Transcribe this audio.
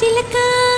చిలకా.